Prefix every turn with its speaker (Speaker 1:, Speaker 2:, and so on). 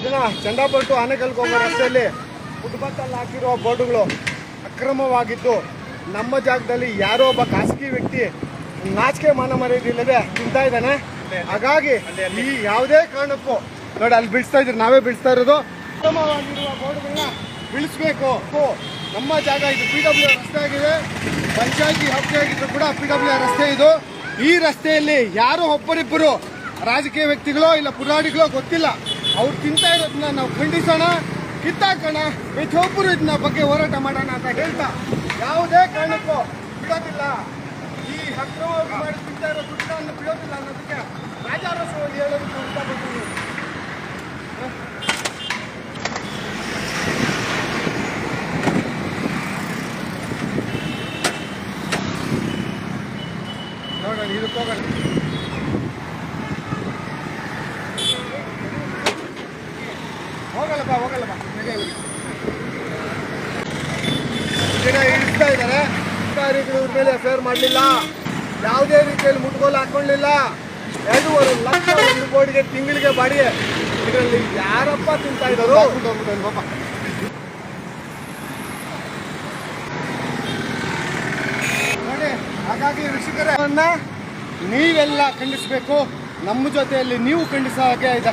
Speaker 1: ಇದನ್ನ ಚಂಡಾಪಟ್ಟು ಆನೆಕಲ್ಗೆ ಹೋಗೋ ರಸ್ತೆಯಲ್ಲಿ ಫುಟ್ಬಾತಲ್ಲಿ ಹಾಕಿರೋ ಬೋರ್ಡುಗಳು ಅಕ್ರಮವಾಗಿದ್ದು ನಮ್ಮ ಜಾಗದಲ್ಲಿ ಯಾರೋ ಒಬ್ಬ ಖಾಸಗಿ ವ್ಯಕ್ತಿ ನಾಚಿಕೆ ಮಾನ ಮರ್ಯಾದಿಲ್ಲದೆ ತಿಂತಾ ಇದ್ದಾನೆ. ಹಾಗಾಗಿ ಈ ಯಾವುದೇ ಕಾರಣಕ್ಕೂ ನೋಡಿ, ಅಲ್ಲಿ ಬಿಡಿಸ್ತಾ ಇದ್ರು. ನಾವೇ ಬಿಡಿಸ್ತಾ ಇರೋದು. ಅಕ್ರಮವಾಗಿರುವ ಬೋರ್ಡ್ಗಳನ್ನ ಬಿಡಿಸ್ಬೇಕು ನಮ್ಮ ಜಾಗ ಇದು ಪಿ ಡಬ್ಲ್ಯೂ ರಸ್ತೆ ಆಗಿದೆ. ಪಂಚಾಯತಿ ಆಗಿದ್ರು ಕೂಡ ಪಿ ಡಬ್ಲ್ಯೂ ರಸ್ತೆ ಇದು. ಈ ರಸ್ತೆಯಲ್ಲಿ ಯಾರೋ ಒಬ್ಬರಿಬ್ಬರು ರಾಜಕೀಯ ವ್ಯಕ್ತಿಗಳೋ ಇಲ್ಲ ಪುರಾಣಿಗಳೋ ಗೊತ್ತಿಲ್ಲ. ಅವ್ರು ತಿಂತಾ ಇರೋದನ್ನ ನಾವು ಖಂಡಿಸೋಣ, ಕಿತ್ತಾಕೋಣ ಪ್ರತಿಯೊಬ್ಬರು ಇದನ್ನ ಬಗ್ಗೆ ಹೋರಾಟ ಮಾಡೋಣ ಅಂತ ಹೇಳ್ತಾ ಯಾವುದೇ ಕಾರಣಕ್ಕೂ ಬಿಡೋದಿಲ್ಲ. ಈ ಅಕ್ರಮವಾಗಿ ಮಾಡಿ ತಿಂತಾ ಇರೋ ದುಡ್ಡನ್ನು ಬಿಡೋದಿಲ್ಲ ಅನ್ನೋದಕ್ಕೆ ರಾಜಾರೋಷವಾಗಿ ಹೇಳೋದಕ್ಕೆ ಇಷ್ಟಪಡ್ತೀನಿ ನೋಡೋಣ, ಇದಕ್ಕೆ ಹೋಗೋಣ ಹೋಗಲ್ಲಪ್ಪ ಹೋಗಲ್ಲಪ್ಪ ನಡಿ ಹೋಗಿ. ಗಿಡ ಇಳಿಸ್ತಾ ಇದ್ದಾರೆ. ಅಧಿಕಾರಿಗಳು ಮೇಲೆ ಎಫ್ಐಆರ್ ಮಾಡಲಿಲ್ಲ. ಯಾವುದೇ ರೀತಿಯಲ್ಲಿ ಮುಟ್ಗೋಲು ಹಾಕೊಳ್ಳಿಲ್ಲ ಎರಡೂವರೆ ಲಕ್ಷ ಒಂದು ಕೋಟಿಗೆ ತಿಂಗಳಿಗೆ ಬಾಡಿಗೆ ಇದರಲ್ಲಿ ಯಾರಪ್ಪ ತಿಂತಾ ಇದ್ದಾರೆ? ನೋಡಿ, ಹಾಗಾಗಿ ವೀಕ್ಷಕರನ್ನ ನೀವೆಲ್ಲ ಖಂಡಿಸಬೇಕು. ನಮ್ಮ ಜೊತೆಯಲ್ಲಿ ನೀವು ಖಂಡಿಸೋ ಹಾಗೆ ಇದೆ.